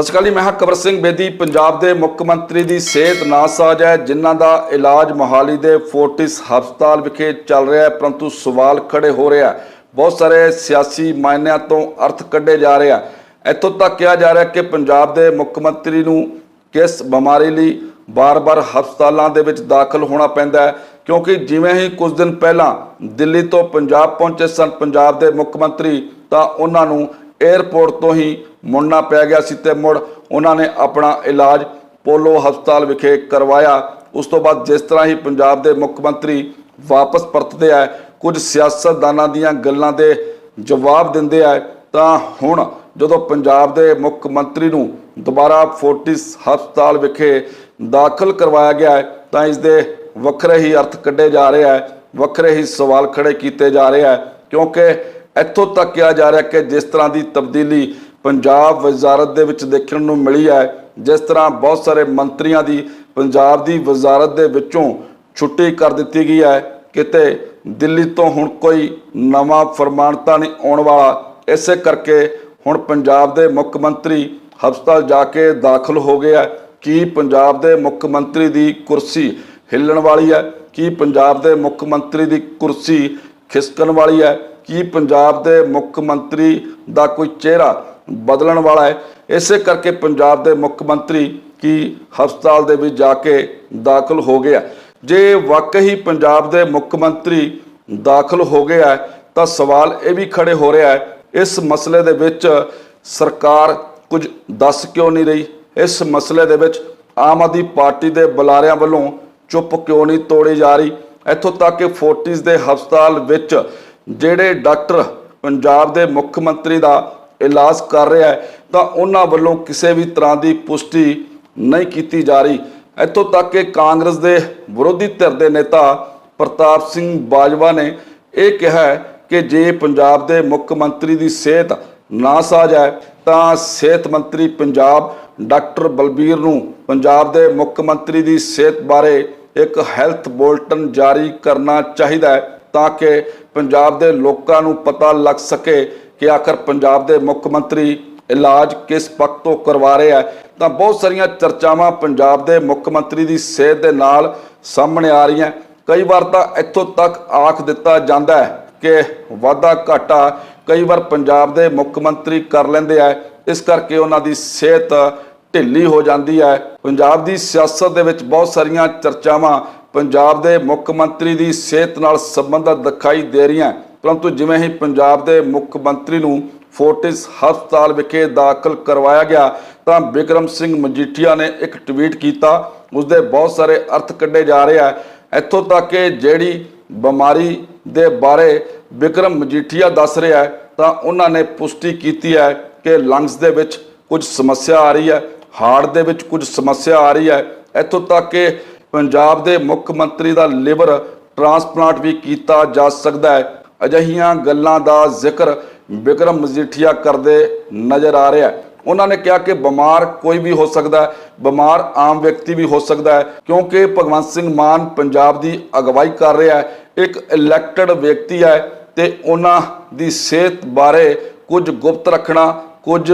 ਸਤਿ ਸ਼੍ਰੀ ਅਕਾਲ ਜੀ, ਮੈਂ ਹਾਂ ਕਵਰ ਸਿੰਘ ਬੇਦੀ। ਪੰਜਾਬ ਦੇ ਮੁੱਖ ਮੰਤਰੀ ਦੀ ਸਿਹਤ ਨਾਸਾਜ ਹੈ, ਜਿਨ੍ਹਾਂ ਦਾ ਇਲਾਜ ਮੋਹਾਲੀ ਦੇ ਫੋਰਟਿਸ ਹਸਪਤਾਲ ਵਿਖੇ ਚੱਲ ਰਿਹਾ ਹੈ, ਪਰੰਤੂ ਸਵਾਲ ਖੜੇ ਹੋ ਰਿਹਾ ਬਹੁਤ ਸਾਰੇ ਸਿਆਸੀ ਮਾਇਨਿਆਂ ਤੋਂ ਅਰਥ ਕੱਢੇ ਜਾ ਰਹੇ ਆ। ਇੱਥੋਂ ਤੱਕ ਕਿਹਾ ਜਾ ਰਿਹਾ ਕਿ ਪੰਜਾਬ ਦੇ ਮੁੱਖ ਮੰਤਰੀ ਨੂੰ ਕਿਸ ਬਿਮਾਰੀ ਲਈ ਬਾਰ-ਬਾਰ ਹਸਪਤਾਲਾਂ ਦੇ ਵਿੱਚ ਦਾਖਲ ਹੋਣਾ ਪੈਂਦਾ ਹੈ? ਕਿਉਂਕਿ ਜਿਵੇਂ ਹੀ ਕੁਝ ਦਿਨ ਪਹਿਲਾਂ ਦਿੱਲੀ ਤੋਂ ਪੰਜਾਬ ਪਹੁੰਚੇ ਸਨ, ਪੰਜਾਬ ਦੇ ਮੁੱਖ ਮੰਤਰੀ ਤਾਂ ਉਹਨਾਂ ਨੂੰ 에ਅਰਪੋਰਟ ਤੋਂ ਹੀ ਮੁੜਨਾ ਪੈ ਗਿਆ ਸੀ ਤੇ ਮੁੜ ਉਹਨਾਂ ਨੇ ਆਪਣਾ ਇਲਾਜ ਪੋਲੋ ਹਸਪਤਾਲ ਵਿਖੇ ਕਰਵਾਇਆ। ਉਸ ਤੋਂ ਬਾਅਦ ਜਿਸ ਤਰ੍ਹਾਂ ਹੀ ਪੰਜਾਬ ਦੇ ਮੁੱਖ ਮੰਤਰੀ ਵਾਪਸ ਪਰਤਦੇ ਆ, ਕੁਝ ਸਿਆਸਤਦਾਨਾਂ ਦੀਆਂ ਗੱਲਾਂ ਦੇ ਜਵਾਬ ਦਿੰਦੇ ਆ, ਤਾਂ ਹੁਣ ਜਦੋਂ ਪੰਜਾਬ ਦੇ ਮੁੱਖ ਮੰਤਰੀ ਨੂੰ ਦੁਬਾਰਾ ਫੋਰਟਿਸ ਹਸਪਤਾਲ ਵਿਖੇ ਦਾਖਲ ਕਰਵਾਇਆ ਗਿਆ ਹੈ, ਤਾਂ ਇਸ ਦੇ ਵੱਖਰੇ ਹੀ ਅਰਥ ਕੱਢੇ ਜਾ ਰਹੇ ਹੈ ਵੱਖਰੇ ਹੀ ਸਵਾਲ ਖੜੇ ਕੀਤੇ ਜਾ ਰਹੇ ਹੈ ਕਿਉਂਕਿ ਇੱਥੋਂ ਤੱਕ ਕਿਹਾ ਜਾ ਰਿਹਾ ਕਿ ਜਿਸ ਤਰ੍ਹਾਂ ਦੀ ਤਬਦੀਲੀ ਪੰਜਾਬ ਵਜ਼ਾਰਤ ਦੇ ਵਿੱਚ ਦੇਖਣ ਨੂੰ ਮਿਲੀ ਹੈ, ਜਿਸ ਤਰ੍ਹਾਂ ਬਹੁਤ ਸਾਰੇ ਮੰਤਰੀਆਂ ਦੀ ਪੰਜਾਬ ਦੀ ਵਜ਼ਾਰਤ ਦੇ ਵਿੱਚੋਂ ਛੁੱਟੀ ਕਰ ਦਿੱਤੀ ਗਈ ਹੈ। ਕਿਤੇ ਦਿੱਲੀ ਤੋਂ ਹੁਣ ਕੋਈ ਨਵਾਂ ਫਰਮਾਨ ਤਾਂ ਨਹੀਂ ਆਉਣ ਵਾਲਾ। ਇਸੇ ਕਰਕੇ ਹੁਣ ਪੰਜਾਬ ਦੇ ਮੁੱਖ ਮੰਤਰੀ ਹਸਪਤਾਲ ਜਾ ਕੇ ਦਾਖਲ ਹੋ ਗਏ ਹੈ। ਕੀ ਪੰਜਾਬ ਦੇ ਮੁੱਖ ਮੰਤਰੀ ਦੀ ਕੁਰਸੀ ਹਿੱਲਣ ਵਾਲੀ ਹੈ? ਕੀ ਪੰਜਾਬ ਦੇ ਮੁੱਖ ਮੰਤਰੀ ਦੀ ਕੁਰਸੀ ਖਿਸਕਣ ਵਾਲੀ ਹੈ? ਕੀ ਪੰਜਾਬ ਦੇ ਮੁੱਖ ਮੰਤਰੀ ਦਾ ਕੋਈ ਚਿਹਰਾ ਬਦਲਣ ਵਾਲਾ ਹੈ। ਇਸੇ ਕਰਕੇ ਪੰਜਾਬ ਦੇ ਮੁੱਖ ਮੰਤਰੀ ਕੀ ਹਸਪਤਾਲ ਦੇ ਵਿੱਚ ਜਾ ਕੇ ਦਾਖਲ ਹੋ ਗਿਆ ਜੇ ਵਾਕਈ ਪੰਜਾਬ ਦੇ ਮੁੱਖ ਮੰਤਰੀ ਦਾਖਲ ਹੋ ਗਿਆ ਤਾਂ ਸਵਾਲ ਇਹ ਵੀ ਖੜੇ ਹੋ ਰਿਹਾ ਹੈ, ਇਸ ਮਸਲੇ ਦੇ ਵਿੱਚ ਸਰਕਾਰ ਕੁਝ ਦੱਸ ਕਿਉਂ ਨਹੀਂ ਰਹੀ? ਇਸ ਮਸਲੇ ਦੇ ਵਿੱਚ ਆਮ ਆਦਮੀ ਪਾਰਟੀ ਦੇ ਬੁਲਾਰਿਆਂ ਵੱਲੋਂ ਚੁੱਪ ਕਿਉਂ ਨਹੀਂ ਤੋੜੀ ਜਾ ਰਹੀ? ਇੱਥੋਂ ਤੱਕ ਕਿ ਫੋਰਟਿਸ ਦੇ ਹਸਪਤਾਲ ਵਿੱਚ ਜਿਹੜੇ ਡਾਕਟਰ ਪੰਜਾਬ ਦੇ ਮੁੱਖ ਮੰਤਰੀ ਦਾ ਇਲਾਜ ਕਰ ਰਿਹਾ ਹੈ, ਤਾਂ ਉਹਨਾਂ ਵੱਲੋਂ ਕਿਸੇ ਵੀ ਤਰ੍ਹਾਂ ਦੀ ਪੁਸ਼ਟੀ ਨਹੀਂ ਕੀਤੀ ਜਾ ਰਹੀ। ਇੱਥੋਂ ਤੱਕ ਕਿ ਕਾਂਗਰਸ ਦੇ ਵਿਰੋਧੀ ਧਿਰ ਦੇ ਨੇਤਾ ਪ੍ਰਤਾਪ ਸਿੰਘ ਬਾਜਵਾ ਨੇ ਇਹ ਕਿਹਾ ਕਿ ਜੇ ਪੰਜਾਬ ਦੇ ਮੁੱਖ ਮੰਤਰੀ ਦੀ ਸਿਹਤ ਨਾ ਸਾਜ ਹੈ, ਤਾਂ ਸਿਹਤ ਮੰਤਰੀ ਪੰਜਾਬ ਡਾਕਟਰ ਬਲਬੀਰ ਨੂੰ ਪੰਜਾਬ ਦੇ ਮੁੱਖ ਮੰਤਰੀ ਦੀ ਸਿਹਤ ਬਾਰੇ ਇੱਕ ਹੈਲਥ ਬੁਲਟਨ ਜਾਰੀ ਕਰਨਾ ਚਾਹੀਦਾ ਹੈ, ਤਾਂ ਕਿ ਪੰਜਾਬ ਦੇ ਲੋਕਾਂ ਨੂੰ ਪਤਾ ਲੱਗ ਸਕੇ ਕਿ ਆਖਰ ਪੰਜਾਬ ਦੇ ਮੁੱਖ ਮੰਤਰੀ ਇਲਾਜ ਕਿਸ ਪੱਖ ਤੋਂ ਕਰਵਾ ਰਹੇ ਹੈ ਤਾਂ ਬਹੁਤ ਸਾਰੀਆਂ ਚਰਚਾਵਾਂ ਪੰਜਾਬ ਦੇ ਮੁੱਖ ਮੰਤਰੀ ਦੀ ਸਿਹਤ ਦੇ ਨਾਲ ਸਾਹਮਣੇ ਆ ਰਹੀਆਂ। ਕਈ ਵਾਰ ਤਾਂ ਇੱਥੋਂ ਤੱਕ ਆਖ ਦਿੱਤਾ ਜਾਂਦਾ ਹੈ ਕਿ ਵਾਧਾ ਘਾਟਾ ਕਈ ਵਾਰ ਪੰਜਾਬ ਦੇ ਮੁੱਖ ਮੰਤਰੀ ਕਰ ਲੈਂਦੇ ਆ, ਇਸ ਕਰਕੇ ਉਹਨਾਂ ਦੀ ਸਿਹਤ ਢਿੱਲੀ ਹੋ ਜਾਂਦੀ ਹੈ। ਪੰਜਾਬ ਦੀ ਸਿਆਸਤ ਦੇ ਵਿੱਚ ਬਹੁਤ ਸਾਰੀਆਂ ਚਰਚਾਵਾਂ ਪੰਜਾਬ ਦੇ ਮੁੱਖ ਮੰਤਰੀ ਦੀ ਸਿਹਤ ਨਾਲ ਸੰਬੰਧਿਤ ਦਿਖਾਈ ਦੇ ਰਹੀਆਂ। ਪਰੰਤੂ ਜਿਵੇਂ ਹੀ ਪੰਜਾਬ ਦੇ ਮੁੱਖ ਮੰਤਰੀ ਨੂੰ ਫੋਰਟਿਸ ਹਸਪਤਾਲ ਵਿਖੇ ਦਾਖਲ ਕਰਵਾਇਆ ਗਿਆ, ਤਾਂ ਵਿਕਰਮ ਸਿੰਘ ਮਜੀਠੀਆ ਨੇ ਇੱਕ ਟਵੀਟ ਕੀਤਾ ਉਸ ਦੇ ਬਹੁਤ ਸਾਰੇ ਅਰਥ ਕੱਢੇ ਜਾ ਰਹੇ ਆ। ਇੱਥੋਂ ਤੱਕ ਕਿ ਜਿਹੜੀ ਬਿਮਾਰੀ ਦੇ ਬਾਰੇ ਵਿਕਰਮ ਮਜੀਠੀਆ ਦੱਸ ਰਿਹਾ ਤਾਂ ਉਹਨਾਂ ਨੇ ਪੁਸ਼ਟੀ ਕੀਤੀ ਹੈ ਕਿ ਲੰਗਸ ਦੇ ਵਿੱਚ ਕੁਝ ਸਮੱਸਿਆ ਆ ਰਹੀ ਹੈ, ਹਾਰਟ ਦੇ ਵਿੱਚ ਕੁਝ ਸਮੱਸਿਆ ਆ ਰਹੀ ਹੈ। ਇੱਥੋਂ ਤੱਕ ਕਿ ਪੰਜਾਬ ਦੇ ਮੁੱਖ ਮੰਤਰੀ ਦਾ ਲਿਵਰ ਟ੍ਰਾਂਸਪਲਾਂਟ ਵੀ ਕੀਤਾ ਜਾ ਸਕਦਾ ਹੈ। ਅਜਿਹੀਆਂ ਗੱਲਾਂ ਦਾ ਜ਼ਿਕਰ ਵਿਕਰਮ ਮਜੀਠੀਆ ਕਰਦੇ ਨਜ਼ਰ ਆ ਰਿਹਾ ਹੈ। ਉਹਨਾਂ ਨੇ ਕਿਹਾ ਕਿ ਬਿਮਾਰ ਕੋਈ ਵੀ ਹੋ ਸਕਦਾ ਹੈ, ਬਿਮਾਰ ਆਮ ਵਿਅਕਤੀ ਵੀ ਹੋ ਸਕਦਾ ਹੈ, ਕਿਉਂਕਿ ਭਗਵੰਤ ਸਿੰਘ ਮਾਨ ਪੰਜਾਬ ਦੀ ਅਗਵਾਈ ਕਰ ਰਿਹਾ ਹੈ, ਇੱਕ ਇਲੈਕਟਡ ਵਿਅਕਤੀ ਹੈ ਤੇ ਉਹਨਾਂ ਦੀ ਸਿਹਤ ਬਾਰੇ ਕੁਝ ਗੁਪਤ ਰੱਖਣਾ, ਕੁਝ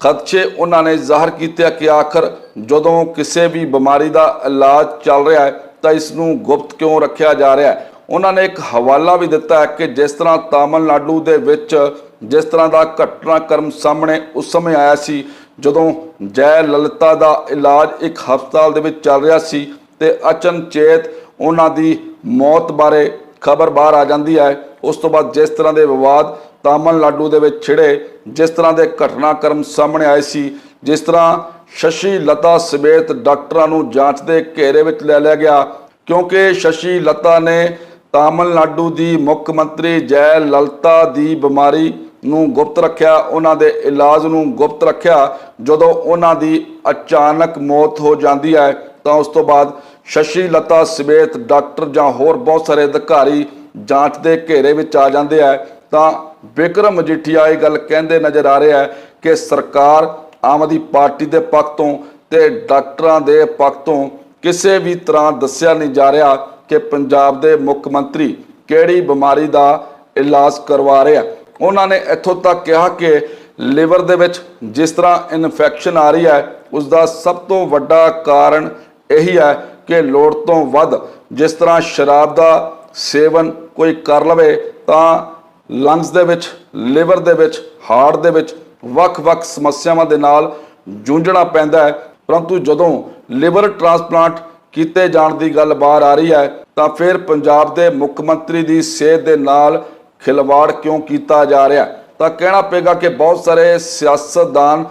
ਖਦਸ਼ੇ ਉਹਨਾਂ ਨੇ ਜ਼ਾਹਰ ਕੀਤੇ ਕਿ ਆਖਰ ਜਦੋਂ ਕਿਸੇ ਵੀ ਬਿਮਾਰੀ ਦਾ ਇਲਾਜ ਚੱਲ ਰਿਹਾ ਹੈ ਤਾਂ ਇਸ ਨੂੰ ਗੁਪਤ ਕਿਉਂ ਰੱਖਿਆ ਜਾ ਰਿਹਾ ਹੈ? ਉਹਨਾਂ ਨੇ ਇੱਕ ਹਵਾਲਾ ਵੀ ਦਿੱਤਾ ਹੈ ਕਿ ਜਿਸ ਤਰ੍ਹਾਂ ਤਾਮਿਲਨਾਡੂ ਦੇ ਵਿੱਚ ਜਿਸ ਤਰ੍ਹਾਂ ਦਾ ਘਟਨਾਕ੍ਰਮ ਸਾਹਮਣੇ ਉਸ ਸਮੇਂ ਆਇਆ ਸੀ, ਜਦੋਂ ਜੈ ਲਲਿਤਾ ਦਾ ਇਲਾਜ ਇੱਕ ਹਸਪਤਾਲ ਦੇ ਵਿੱਚ ਚੱਲ ਰਿਹਾ ਸੀ ਤੇ ਅਚਨਚੇਤ ਉਹਨਾਂ ਦੀ ਮੌਤ ਬਾਰੇ ਖਬਰ ਬਾਹਰ ਆ ਜਾਂਦੀ ਹੈ। ਉਸ ਤੋਂ ਬਾਅਦ ਜਿਸ ਤਰ੍ਹਾਂ ਦੇ ਵਿਵਾਦ ਤਾਮਿਲਨਾਡੂ ਦੇ ਵਿੱਚ ਛਿੜੇ, ਜਿਸ ਤਰ੍ਹਾਂ ਦੇ ਘਟਨਾਕ੍ਰਮ ਸਾਹਮਣੇ ਆਏ ਸੀ, ਜਿਸ ਤਰ੍ਹਾਂ ਸ਼ਸ਼ੀ ਲਤਾ ਸਮੇਤ ਡਾਕਟਰਾਂ ਨੂੰ ਜਾਂਚ ਦੇ ਘੇਰੇ ਵਿੱਚ ਲੈ ਲਿਆ ਗਿਆ, ਕਿਉਂਕਿ ਸ਼ਸ਼ੀ ਲਤਾ ਨੇ ਤਾਮਿਲਨਾਡੂ ਦੀ ਮੁੱਖ ਮੰਤਰੀ ਜੈ ਲਲਿਤਾ ਦੀ ਬਿਮਾਰੀ ਨੂੰ ਗੁਪਤ ਰੱਖਿਆ, ਉਹਨਾਂ ਦੇ ਇਲਾਜ ਨੂੰ ਗੁਪਤ ਰੱਖਿਆ। ਜਦੋਂ ਉਹਨਾਂ ਦੀ ਅਚਾਨਕ ਮੌਤ ਹੋ ਜਾਂਦੀ ਹੈ, ਤਾਂ ਉਸ ਤੋਂ ਬਾਅਦ ਸ਼ਸ਼ੀ ਲਤਾ ਸਮੇਤ ਡਾਕਟਰ ਜਾਂ ਹੋਰ ਬਹੁਤ ਸਾਰੇ ਅਧਿਕਾਰੀ ਜਾਂਚ ਦੇ ਘੇਰੇ ਵਿੱਚ ਆ ਜਾਂਦੇ ਆ ਤਾਂ ਵਿਕਰਮ ਮਜੀਠੀਆ ਇਹ ਗੱਲ ਕਹਿੰਦੇ ਨਜ਼ਰ ਆ ਰਿਹਾ ਹੈ ਕਿ ਸਰਕਾਰ ਆਮ ਆਦਮੀ ਪਾਰਟੀ ਦੇ ਪੱਖ ਤੋਂ ਤੇ ਡਾਕਟਰਾਂ ਦੇ ਪੱਖ ਤੋਂ ਕਿਸੇ ਵੀ ਤਰ੍ਹਾਂ ਦੱਸਿਆ ਨਹੀਂ ਜਾ ਰਿਹਾ ਕਿ ਪੰਜਾਬ ਦੇ ਮੁੱਖ ਮੰਤਰੀ ਕਿਹੜੀ ਬਿਮਾਰੀ ਦਾ ਇਲਾਜ ਕਰਵਾ ਰਿਹਾ ਉਹਨਾਂ ਨੇ ਇੱਥੋਂ ਤੱਕ ਕਿਹਾ ਕਿ ਲਿਵਰ ਦੇ ਵਿੱਚ ਜਿਸ ਤਰ੍ਹਾਂ ਇਨਫੈਕਸ਼ਨ ਆ ਰਹੀ ਹੈ ਉਸ ਦਾ ਸਭ ਤੋਂ ਵੱਡਾ ਕਾਰਨ ਇਹੀ ਹੈ ਕਿ ਲੋੜ ਤੋਂ ਵੱਧ ਜਿਸ ਤਰ੍ਹਾਂ ਸ਼ਰਾਬ ਦਾ ਸੇਵਨ ਕੋਈ ਕਰ ਲਵੇ, ਤਾਂ ਲੰਗਸ ਦੇ ਵਿੱਚ, ਲਿਵਰ ਦੇ ਵਿੱਚ, ਹਾਰਟ ਦੇ ਵਿੱਚ ਵੱਖ-ਵੱਖ ਸਮੱਸਿਆਵਾਂ ਦੇ ਨਾਲ ਜੂਝਣਾ ਪੈਂਦਾ ਹੈ। ਪਰੰਤੂ ਜਦੋਂ ਲਿਵਰ ਟ੍ਰਾਂਸਪਲਾਂਟ ਕੀਤੇ ਜਾਣ ਦੀ ਗੱਲ ਬਾਹਰ ਆ ਰਹੀ ਹੈ, ਤਾਂ ਫਿਰ ਪੰਜਾਬ ਦੇ ਮੁੱਖ ਮੰਤਰੀ ਦੀ ਸਿਹਤ ਦੇ ਨਾਲ ਖਿਲਵਾੜ ਕਿਉਂ ਕੀਤਾ ਜਾ ਰਿਹਾ? ਤਾਂ ਕਹਿਣਾ ਪਏਗਾ ਕਿ ਬਹੁਤ ਸਾਰੇ ਸਿਆਸਤਦਾਨ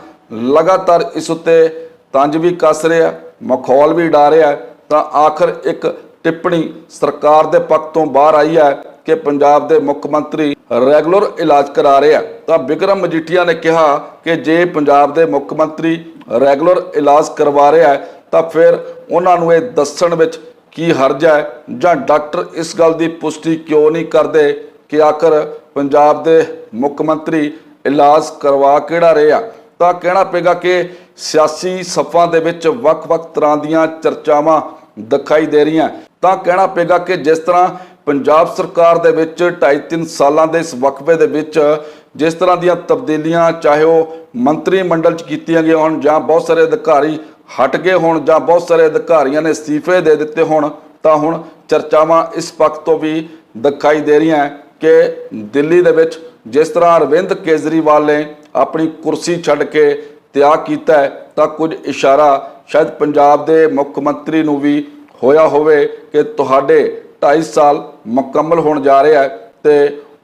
ਲਗਾਤਾਰ ਇਸ ਉੱਤੇ ਤੰਜ ਵੀ ਕੱਸ ਰਹੇ ਆ, ਮਖੌਲ ਵੀ ਡਾ ਰਿਹਾ ਤਾਂ ਆਖਰ ਇੱਕ ਟਿੱਪਣੀ ਸਰਕਾਰ ਦੇ ਪੱਖ ਤੋਂ ਬਾਹਰ ਆਈ ਹੈ ਕਿ ਪੰਜਾਬ ਦੇ ਮੁੱਖ ਮੰਤਰੀ ਰੈਗੂਲਰ ਇਲਾਜ ਕਰਾ ਰਹੇ ਆ। ਤਾਂ ਵਿਕਰਮ ਮਜੀਠੀਆ ਨੇ ਕਿਹਾ ਕਿ ਜੇ ਪੰਜਾਬ ਦੇ ਮੁੱਖ ਮੰਤਰੀ ਰੈਗੂਲਰ ਇਲਾਜ ਕਰਵਾ ਰਿਹਾ ਹੈ ਤਾਂ ਫਿਰ ਉਹਨਾਂ ਨੂੰ ਇਹ ਦੱਸਣ ਵਿੱਚ ਕੀ ਹਰਜ ਹੈ? ਜਾਂ ਡਾਕਟਰ ਇਸ ਗੱਲ ਦੀ ਪੁਸ਼ਟੀ ਕਿਉਂ ਨਹੀਂ ਕਰਦੇ ਕਿ ਆਖਰ ਪੰਜਾਬ ਦੇ ਮੁੱਖ ਮੰਤਰੀ ਇਲਾਜ ਕਰਵਾ ਕਿਹੜਾ ਰਹੇ ਆ? ਤਾਂ ਕਹਿਣਾ ਪਏਗਾ ਕਿ ਸਿਆਸੀ ਸਫਾਂ ਦੇ ਵਿੱਚ ਵੱਖ-ਵੱਖ ਤਰ੍ਹਾਂ ਦੀਆਂ ਚਰਚਾਵਾਂ ਦਿਖਾਈ ਦੇ ਰਹੀਆਂ। ਤਾਂ ਕਹਿਣਾ ਪਏਗਾ ਕਿ ਜਿਸ ਤਰ੍ਹਾਂ ਪੰਜਾਬ ਸਰਕਾਰ ਦੇ ਵਿੱਚ 2.5-3 ਸਾਲਾਂ ਦੇ ਇਸ ਵਕਫੇ ਦੇ ਵਿੱਚ ਜਿਸ ਤਰ੍ਹਾਂ ਦੀਆਂ ਤਬਦੀਲੀਆਂ ਚਾਹੇ ਉਹ ਮੰਤਰੀ ਮੰਡਲ 'ਚ ਕੀਤੀਆਂ ਗਈਆਂ ਹੋਣ ਜਾਂ ਬਹੁਤ ਸਾਰੇ ਅਧਿਕਾਰੀ ਹਟ ਗਏ ਹੋਣ ਜਾਂ ਬਹੁਤ ਸਾਰੇ ਅਧਿਕਾਰੀਆਂ ਨੇ ਅਸਤੀਫੇ ਦੇ ਦਿੱਤੇ ਹੋਣ, ਤਾਂ ਹੁਣ ਚਰਚਾਵਾਂ ਇਸ ਪੱਖ ਤੋਂ ਵੀ ਦਿਖਾਈ ਦੇ ਰਹੀਆਂ ਕਿ ਦਿੱਲੀ ਦੇ ਵਿੱਚ ਜਿਸ ਤਰ੍ਹਾਂ ਅਰਵਿੰਦ ਕੇਜਰੀਵਾਲ ਨੇ ਆਪਣੀ ਕੁਰਸੀ ਛੱਡ ਕੇ ਤਿਆਗ ਕੀਤਾ ਤਾਂ ਕੁਝ ਇਸ਼ਾਰਾ ਸ਼ਾਇਦ ਪੰਜਾਬ ਦੇ ਮੁੱਖ ਮੰਤਰੀ ਨੂੰ ਵੀ ਹੋਇਆ ਹੋਵੇ ਕਿ ਤੁਹਾਡੇ 2.5 ਸਾਲ ਮੁਕੰਮਲ ਹੋਣ ਜਾ ਰਿਹਾ ਹੈ ਤੇ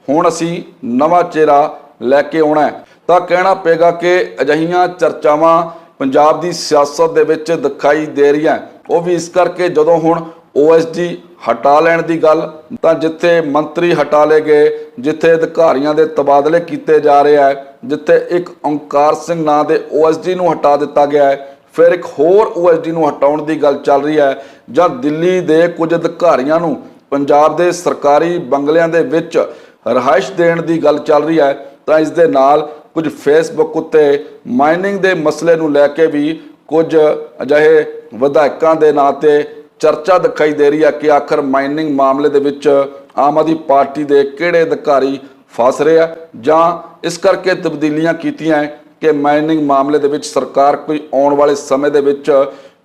ਹੁਣ ਅਸੀਂ ਨਵਾਂ ਚਿਹਰਾ ਲੈ ਕੇ ਆਉਣਾ ਤਾਂ ਕਹਿਣਾ ਪਏਗਾ ਕਿ ਅਜਿਹੀਆਂ ਚਰਚਾਵਾਂ ਪੰਜਾਬ ਦੀ ਸਿਆਸਤ ਦੇ ਵਿੱਚ ਦਿਖਾਈ ਦੇ ਰਹੀਆਂ ਉਹ ਵੀ ਇਸ ਕਰਕੇ ਜਦੋਂ ਹੁਣ OSD ਹਟਾ ਲੈਣ ਦੀ ਗੱਲ, ਤਾਂ ਜਿੱਥੇ ਮੰਤਰੀ ਹਟਾ ਲਏ ਗਏ, ਜਿੱਥੇ ਅਧਿਕਾਰੀਆਂ ਦੇ ਤਬਾਦਲੇ ਕੀਤੇ ਜਾ ਰਹੇ ਹੈ, ਜਿੱਥੇ ਇੱਕ ਓਂਕਾਰ ਸਿੰਘ ਨਾਂ ਦੇ OSD ਨੂੰ ਹਟਾ ਦਿੱਤਾ ਗਿਆ ਹੈ, ਫਿਰ ਇੱਕ ਹੋਰ OSD ਨੂੰ ਹਟਾਉਣ ਦੀ ਗੱਲ ਚੱਲ ਰਹੀ ਹੈ। ਜਾਂ ਦਿੱਲੀ ਦੇ ਕੁਝ ਅਧਿਕਾਰੀਆਂ ਨੂੰ ਪੰਜਾਬ ਦੇ ਸਰਕਾਰੀ ਬੰਗਲਿਆਂ ਦੇ ਵਿੱਚ ਰਹਾਇਸ਼ ਦੇਣ ਦੀ ਗੱਲ ਚੱਲ ਰਹੀ ਹੈ, ਤਾਂ ਇਸ ਦੇ ਨਾਲ ਕੁਝ ਫੇਸਬੁੱਕ ਉੱਤੇ ਮਾਈਨਿੰਗ ਦੇ ਮਸਲੇ ਨੂੰ ਲੈ ਕੇ ਵੀ ਕੁਝ ਅਜਿਹੇ ਵਿਧਾਇਕਾਂ ਦੇ ਨਾਂ ਤੇ ਚਰਚਾ ਦਿਖਾਈ ਦੇ ਰਹੀ ਹੈ ਕਿ ਆਖਰ ਮਾਈਨਿੰਗ ਮਾਮਲੇ ਦੇ ਵਿੱਚ ਆਮ ਆਦਮੀ ਪਾਰਟੀ ਦੇ ਕਿਹੜੇ ਅਧਿਕਾਰੀ ਫਸ ਰਹੇ ਆ ਜਾਂ ਇਸ ਕਰਕੇ ਤਬਦੀਲੀਆਂ ਕੀਤੀਆਂ ਹੈ ਕਿ ਮਾਈਨਿੰਗ ਮਾਮਲੇ ਦੇ ਵਿੱਚ ਸਰਕਾਰ ਕੋਈ ਆਉਣ ਵਾਲੇ ਸਮੇਂ ਦੇ ਵਿੱਚ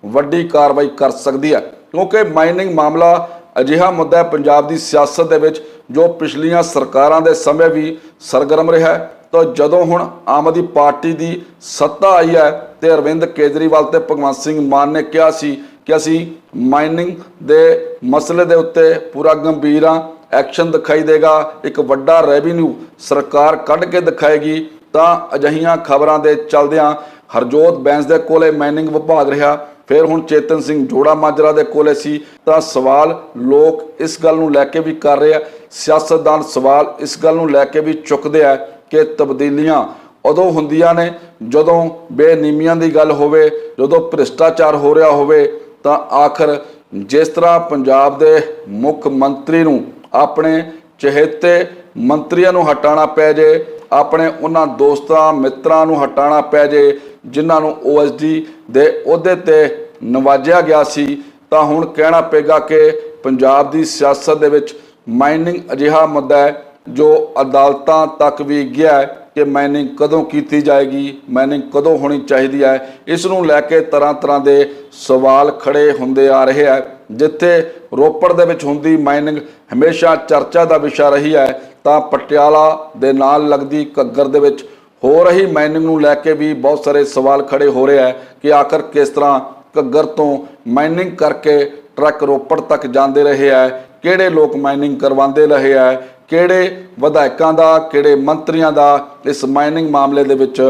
ਵੱਡੀ ਕਾਰਵਾਈ ਕਰ ਸਕਦੀ ਹੈ ਕਿਉਂਕਿ ਮਾਈਨਿੰਗ ਮਾਮਲਾ ਅਜਿਹਾ ਮੁੱਦਾ ਹੈ, ਪੰਜਾਬ ਦੀ ਸਿਆਸਤ ਦੇ ਵਿੱਚ ਜੋ ਪਿਛਲੀਆਂ ਸਰਕਾਰਾਂ ਦੇ ਸਮੇਂ ਵੀ ਸਰਗਰਮ ਰਿਹਾ ਹੈ। ਤਾਂ ਜਦੋਂ ਹੁਣ ਆਮ ਆਦਮੀ ਪਾਰਟੀ ਦੀ ਸੱਤਾ ਆਈ ਹੈ ਤੇ ਅਰਵਿੰਦ ਕੇਜਰੀਵਾਲ ਤੇ ਭਗਵੰਤ ਸਿੰਘ ਮਾਨ ਨੇ ਕਿਹਾ ਸੀ ਕਿ ਅਸੀਂ ਮਾਈਨਿੰਗ ਦੇ ਮਸਲੇ ਦੇ ਉੱਤੇ ਪੂਰਾ ਗੰਭੀਰ ਆ ਐਕਸ਼ਨ ਦਿਖਾਈ ਦੇਗਾ, ਇੱਕ ਵੱਡਾ ਰੈਵਨਿਊ ਸਰਕਾਰ ਕੱਢ ਕੇ ਦਿਖਾਏਗੀ, ਤਾਂ ਅਜਹੀਆਂ ਖਬਰਾਂ ਦੇ ਚਲਦਿਆਂ ਹਰਜੋਤ ਬੈਂਸ ਦੇ ਕੋਲੇ ਮਾਈਨਿੰਗ ਵਿਭਾਗ ਰਿਹਾ, ਫਿਰ ਹੁਣ ਚੇਤਨ ਸਿੰਘ ਜੋੜਾ ਮਾਜਰਾ ਦੇ ਕੋਲੇ ਸੀ, ਤਾਂ ਸਵਾਲ ਲੋਕ ਇਸ ਗੱਲ ਨੂੰ ਲੈ ਕੇ ਵੀ ਕਰ ਰਹੇ ਆ, ਸਿਆਸਤਦਾਨ ਸਵਾਲ ਇਸ ਗੱਲ ਨੂੰ ਲੈ ਕੇ ਵੀ ਚੁੱਕਦੇ ਆ ਕਿ ਤਬਦੀਲੀਆਂ ਉਦੋਂ ਹੁੰਦੀਆਂ ਨੇ, ਜਦੋਂ ਬੇਨੀਮੀਆਂ ਦੀ ਗੱਲ ਹੋਵੇ, ਜਦੋਂ ਭ੍ਰਿਸ਼ਟਾਚਾਰ ਹੋ ਰਿਹਾ ਹੋਵੇ, ਤਾਂ ਆਖਰ ਜਿਸ ਤਰ੍ਹਾਂ ਪੰਜਾਬ ਦੇ ਮੁੱਖ ਮੰਤਰੀ ਨੂੰ ਆਪਣੇ ਚਹੇਤੇ ਮੰਤਰੀਆਂ ਨੂੰ ਹਟਾਉਣਾ ਪੈ ਜੇ, ਆਪਣੇ ਉਹਨਾਂ ਦੋਸਤਾਂ, ਮਿੱਤਰਾਂ ਨੂੰ ਹਟਾਉਣਾ ਪੈ ਜੇ, ਜਿਨ੍ਹਾਂ ਨੂੰ OSD ਦੇ ਅਹੁਦੇ ਤੇ ਨਵਾਜਿਆ ਗਿਆ ਸੀ, ਤਾਂ ਹੁਣ ਕਹਿਣਾ ਪਏਗਾ ਕਿ ਪੰਜਾਬ ਦੀ ਸਿਆਸਤ ਦੇ ਵਿੱਚ ਮਾਈਨਿੰਗ ਅਜਿਹਾ ਮੁੱਦਾ ਹੈ ਜੋ ਅਦਾਲਤਾਂ ਤੱਕ ਵੀ ਗਿਆ ਕਿ ਮਾਈਨਿੰਗ ਕਦੋਂ ਕੀਤੀ ਜਾਏਗੀ, ਮਾਈਨਿੰਗ ਕਦੋਂ ਹੋਣੀ ਚਾਹੀਦੀ ਹੈ, ਇਸ ਨੂੰ ਲੈ ਕੇ ਤਰ੍ਹਾਂ ਤਰ੍ਹਾਂ ਦੇ ਸਵਾਲ ਖੜੇ ਹੁੰਦੇ ਆ ਰਹੇ ਹੈ। ਜਿੱਥੇ ਰੋਪੜ ਦੇ ਵਿੱਚ ਹੁੰਦੀ ਮਾਈਨਿੰਗ ਹਮੇਸ਼ਾ ਚਰਚਾ ਦਾ ਵਿਸ਼ਾ ਰਹੀ ਹੈ, ਤਾਂ ਪਟਿਆਲਾ ਦੇ ਨਾਲ ਲੱਗਦੀ ਘੱਗਰ ਦੇ ਵਿੱਚ ਹੋ ਰਹੀ ਮਾਈਨਿੰਗ ਨੂੰ ਲੈ ਕੇ ਵੀ ਬਹੁਤ ਸਾਰੇ ਸਵਾਲ ਖੜੇ ਹੋ ਰਹੇ ਹੈ ਕਿ ਆਖਰ ਕਿਸ ਤਰ੍ਹਾਂ ਘੱਗਰ ਤੋਂ ਮਾਈਨਿੰਗ ਕਰਕੇ ਟਰੱਕ ਰੋਪੜ ਤੱਕ ਜਾਂਦੇ ਰਹੇ ਹੈ, ਕਿਹੜੇ ਲੋਕ ਮਾਈਨਿੰਗ ਕਰਵਾਉਂਦੇ ਰਹੇ ਹੈ ਕਿਹੜੇ ਵਿਧਾਇਕਾਂ ਦਾ, ਕਿਹੜੇ ਮੰਤਰੀਆਂ ਦਾ ਇਸ ਮਾਈਨਿੰਗ ਮਾਮਲੇ ਦੇ ਵਿੱਚ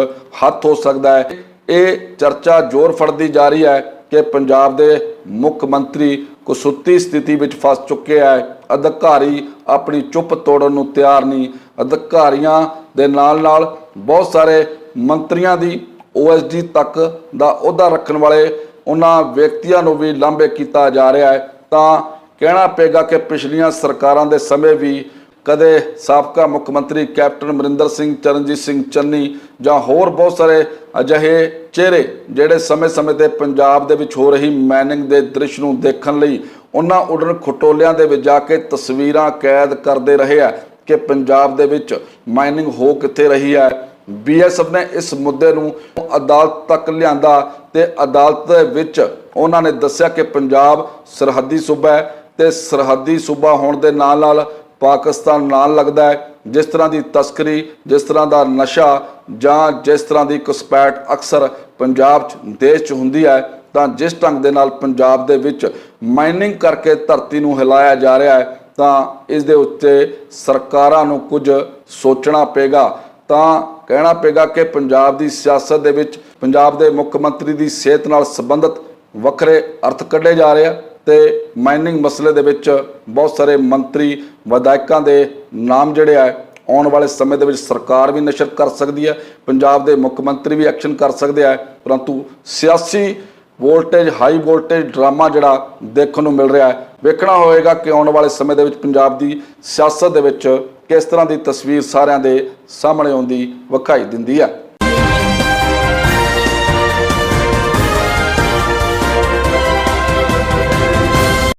ਹੱਥ ਹੋ ਸਕਦਾ ਹੈ? ਇਹ ਚਰਚਾ ਜ਼ੋਰ ਫੜਦੀ ਜਾ ਰਹੀ ਹੈ ਕਿ ਪੰਜਾਬ ਦੇ ਮੁੱਖ ਮੰਤਰੀ ਕੁਸੁੱਤੀ ਸਥਿਤੀ ਵਿੱਚ ਫਸ ਚੁੱਕੇ ਹੈ ਅਧਿਕਾਰੀ ਆਪਣੀ ਚੁੱਪ ਤੋੜਨ ਨੂੰ ਤਿਆਰ ਨਹੀਂ। ਅਧਿਕਾਰੀਆਂ ਦੇ ਨਾਲ ਨਾਲ ਬਹੁਤ ਸਾਰੇ ਮੰਤਰੀਆਂ ਦੀ OSD ਤੱਕ ਦਾ ਅਹੁਦਾ ਰੱਖਣ ਵਾਲੇ ਉਹਨਾਂ ਵਿਅਕਤੀਆਂ ਨੂੰ ਵੀ ਲਾਂਭੇ ਕੀਤਾ ਜਾ ਰਿਹਾ ਹੈ। ਤਾਂ ਕਹਿਣਾ ਪਏਗਾ ਕਿ ਪਿਛਲੀਆਂ ਸਰਕਾਰਾਂ ਦੇ ਸਮੇਂ ਵੀ ਕਦੇ ਸਾਬਕਾ ਮੁੱਖ ਮੰਤਰੀ ਕੈਪਟਨ ਅਮਰਿੰਦਰ ਸਿੰਘ, ਚਰਨਜੀਤ ਸਿੰਘ ਚੰਨੀ ਜਾਂ ਹੋਰ ਬਹੁਤ ਸਾਰੇ ਅਜਿਹੇ ਚਿਹਰੇ ਜਿਹੜੇ ਸਮੇਂ-ਸਮੇਂ ਤੇ ਪੰਜਾਬ ਦੇ ਵਿੱਚ ਹੋ ਰਹੀ ਮਾਈਨਿੰਗ ਦੇ ਦ੍ਰਿਸ਼ ਨੂੰ ਦੇਖਣ ਲਈ ਉਹਨਾਂ ਉਡਣ ਖਟੋਲਿਆਂ ਦੇ ਵਿੱਚ ਜਾ ਕੇ ਤਸਵੀਰਾਂ ਕੈਦ ਕਰਦੇ ਰਹੇ ਆ ਕਿ ਪੰਜਾਬ ਦੇ ਵਿੱਚ ਮਾਈਨਿੰਗ ਹੋ ਕਿੱਥੇ ਰਹੀ ਹੈ। ਬੀਐਸਐਫ ਨੇ ਇਸ ਮੁੱਦੇ ਨੂੰ ਅਦਾਲਤ ਤੱਕ ਲਿਆਂਦਾ ਤੇ ਅਦਾਲਤ ਦੇ ਵਿੱਚ ਉਹਨਾਂ ਨੇ ਦੱਸਿਆ ਕਿ ਪੰਜਾਬ ਸਰਹੱਦੀ ਸੂਬਾ ਹੈ ਤੇ ਸਰਹੱਦੀ ਸੂਬਾ ਹੋਣ ਦੇ ਨਾਲ ਨਾਲ ਪਾਕਿਸਤਾਨ ਨਾਲ ਲੱਗਦਾ ਹੈ, ਜਿਸ ਤਰ੍ਹਾਂ ਦੀ ਤਸਕਰੀ, ਜਿਸ ਤਰ੍ਹਾਂ ਦਾ ਨਸ਼ਾ ਜਾਂ ਜਿਸ ਤਰ੍ਹਾਂ ਦੀ ਘੁਸਪੈਠ ਅਕਸਰ ਪੰਜਾਬ 'ਚ, ਦੇਸ਼ 'ਚ ਹੁੰਦੀ ਹੈ, ਤਾਂ ਜਿਸ ਢੰਗ ਦੇ ਨਾਲ ਪੰਜਾਬ ਦੇ ਵਿੱਚ ਮਾਈਨਿੰਗ ਕਰਕੇ ਧਰਤੀ ਨੂੰ ਹਿਲਾਇਆ ਜਾ ਰਿਹਾ ਹੈ, ਤਾਂ ਇਸ ਦੇ ਉੱਤੇ ਸਰਕਾਰਾਂ ਨੂੰ ਕੁਝ ਸੋਚਣਾ ਪਏਗਾ। ਤਾਂ ਕਹਿਣਾ ਪਏਗਾ ਕਿ ਪੰਜਾਬ ਦੀ ਸਿਆਸਤ ਦੇ ਵਿੱਚ, ਪੰਜਾਬ ਦੇ ਮੁੱਖ ਮੰਤਰੀ ਦੀ ਸਿਹਤ ਨਾਲ ਸੰਬੰਧਿਤ ਵੱਖਰੇ ਅਰਥ ਕੱਢੇ ਜਾ ਰਹੇ ਆ। ਤੇ ਮਾਈਨਿੰਗ ਮਸਲੇ ਦੇ ਵਿੱਚ ਬਹੁਤ ਸਾਰੇ ਮੰਤਰੀ, ਵਿਧਾਇਕਾਂ ਦੇ ਨਾਮ ਜਿਹੜੇ ਆ, ਆਉਣ ਵਾਲੇ ਸਮੇਂ ਦੇ ਵਿੱਚ ਸਰਕਾਰ ਵੀ ਨਸ਼ਰ ਕਰ ਸਕਦੀ ਹੈ, ਪੰਜਾਬ ਦੇ ਮੁੱਖ ਮੰਤਰੀ ਵੀ ਐਕਸ਼ਨ ਕਰ ਸਕਦੇ ਆ, ਪਰੰਤੂ ਸਿਆਸੀ ਵੋਲਟੇਜ ਹਾਈ ਵੋਲਟੇਜ ਡਰਾਮਾ ਜਿਹੜਾ ਦੇਖਣ ਨੂੰ ਮਿਲ ਰਿਹਾ ਹੈ। ਵੇਖਣਾ ਹੋਵੇਗਾ ਕਿ ਆਉਣ ਵਾਲੇ ਸਮੇਂ ਦੇ ਵਿੱਚ ਪੰਜਾਬ ਦੀ ਸਿਆਸਤ ਦੇ ਵਿੱਚ ਕਿਸ ਤਰ੍ਹਾਂ ਦੀ ਤਸਵੀਰ ਸਾਰਿਆਂ ਦੇ ਸਾਹਮਣੇ ਆਉਂਦੀ, ਵਿਖਾਈ ਦਿੰਦੀ ਹੈ।